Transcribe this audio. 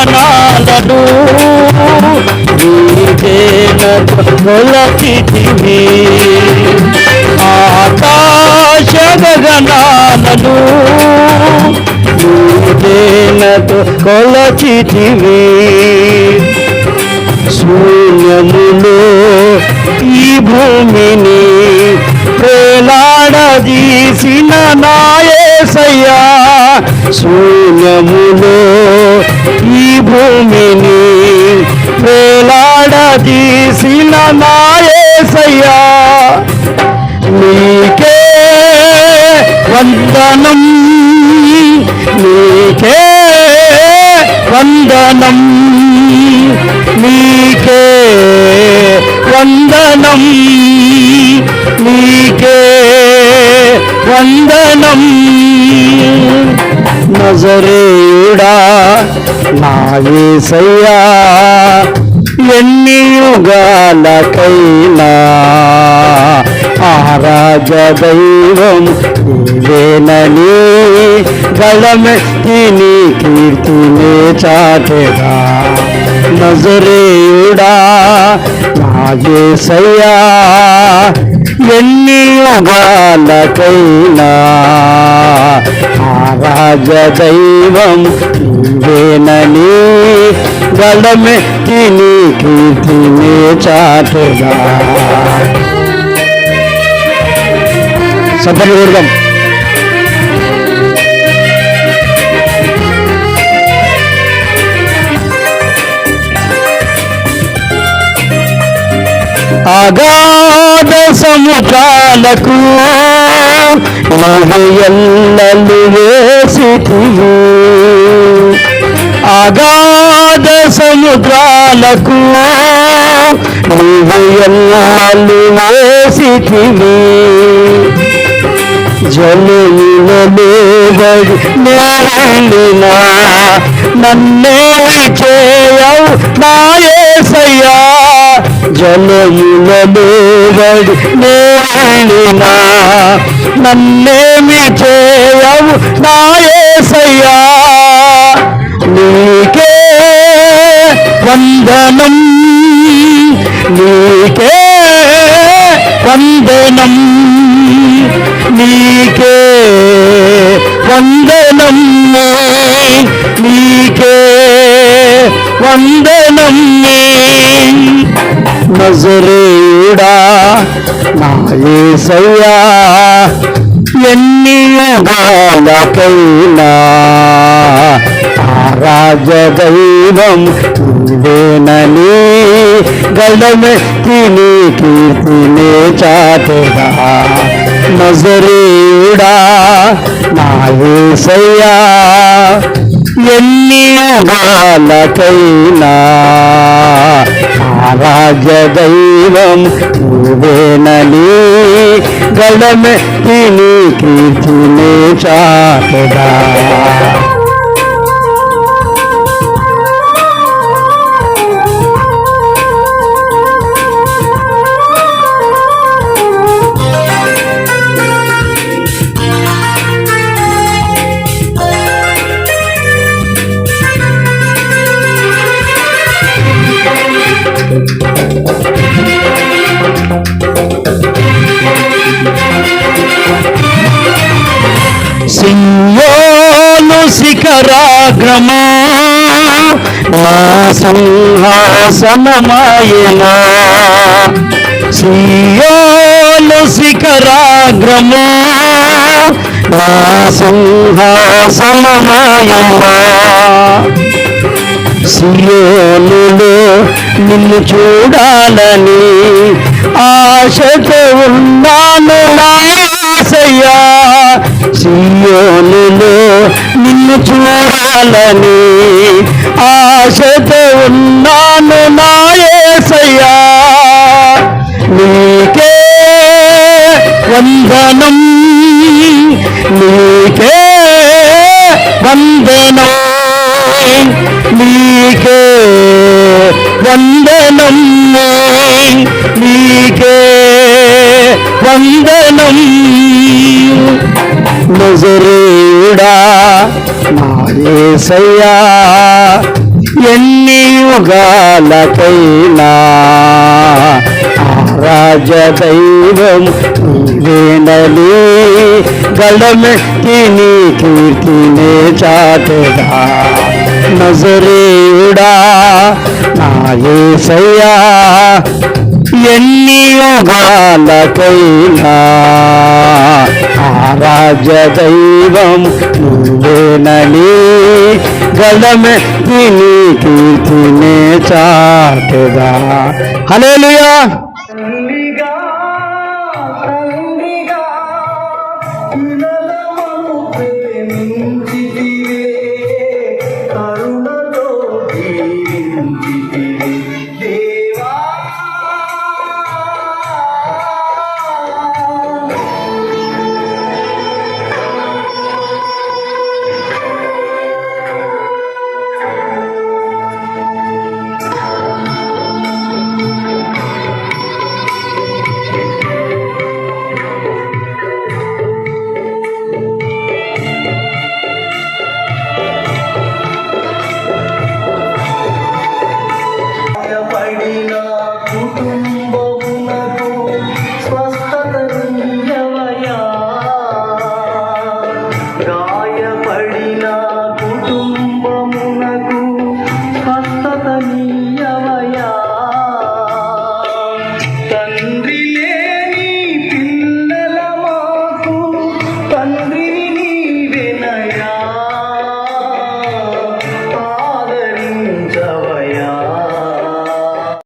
ప్రాణాలను నీదేనతో ఆకాశ గగనాలను నీదేనతో కొలచితివి శూన్యములో ఈ భూమిని ప్రేలాడదీసిన నాయసయ్యా. శూన్యములో ఈ భూమిని వేలాడదీసిన నాయసయ్యా. నీకే వందనం నీకే వందనం నీకే వందనం నీకే వందనం. నజరేయుడా నా ఏసయ్యా ఎన్ని యుగాలకైనా ఆరాజ దైవం నీవేనని గళమెత్తి నీ కీర్తినే చాటెగా నజరేయుడా నాగేశయ్యా ఎన్ని యుగాలకైనా ఆరాజ దైవం నీవేనని గళమెత్తి నీ కీర్తినే చాటెగా సభలు అగాధ సముఖాలకు ఎల్లలు వేసితివి. అగాధ సముద్రాలకు నువ్వు ఎల్లలు వేసితివి. జలములలో బడి నేలినా నన్నే చేయవు నాయసయ్యా. జలములలో బడి నేలినా నన్నేమి చేయవు నాయసయ్యా నీకే వందనం నీకే వందనం నీకే వందనం నీకే వందనం. నజరేయుడా నా యేసయ్యా ఎన్ని యుగాలకైనా ఆరాజ దైవం నీవేనని నీ కీర్తినే చాటెగా నజరేయుడా నా యేసయ్యా ఎన్ని రాజదైవం నువ్వేనని దైవం నీవేనని గడమెత్తి కీర్తినే చాటెగా శిఖరాగ్రమా నా సంహాసనమాయనా. శ్రీయోలు శిఖరాగ్రమా నా సంహాసనమాయనా. సియోనులో నిన్ను చూడాలని ఆశతో ఉన్నాను. నా సియోనులో నిన్ను చూడాలని ఆశతో ఉన్నాను నాయసయ్యా నీకే వందనం నీకే వందనం నీకే వంద నజరేయుడా ఎన్ని యుగాలకైనా రాజదైవం దైవం గళమెట్టి నీ కీర్తినే చాటెదా. నజరేయుడా నా ఏసయ్యా ఎన్ని యుగాలకైనా ఆరాధ్య దైవం నువ్వేనని గడమెట్టి నీ కీర్తినే చాటెదా. హలో